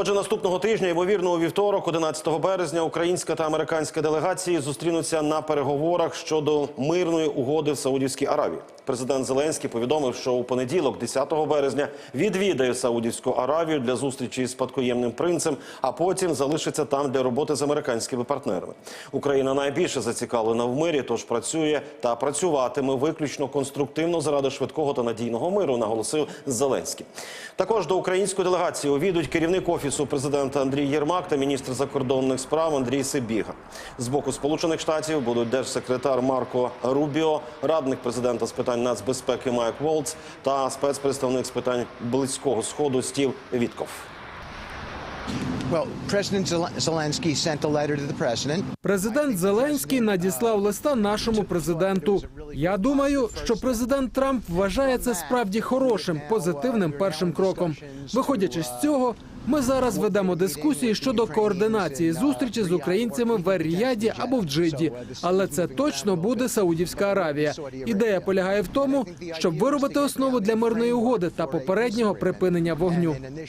Отже, наступного тижня, ймовірно, у вівторок, 11 березня, українська та американська делегації зустрінуться на переговорах щодо мирної угоди в Саудівській Аравії. Президент Зеленський повідомив, що у понеділок, 10 березня, відвідає Саудівську Аравію для зустрічі з спадкоємним принцем, а потім залишиться там для роботи з американськими партнерами. Україна найбільше зацікавлена в мирі, тож працює та працюватиме виключно конструктивно заради швидкого та надійного миру, наголосив Зеленський. Також до української делегації увійдуть керівник офісу президента Андрій Єрмак та міністр закордонних справ Андрій Сибіга. З боку Сполучених Штатів будуть держсекретар Марко Рубіо, радник президента з питань нацбезпеки Майк Волц та спецпредставник з питань близького сходу Стів Вітков. Президент Зеленський надіслав листа нашому президенту. Я думаю, що президент Трамп вважає це справді хорошим, позитивним першим кроком. Виходячи з цього, ми зараз ведемо дискусії щодо координації зустрічі з українцями в Ер-Ріяді або в Джиді. Але це точно буде Саудівська Аравія. Ідея полягає в тому, щоб виробити основу для мирної угоди та попереднього припинення вогню.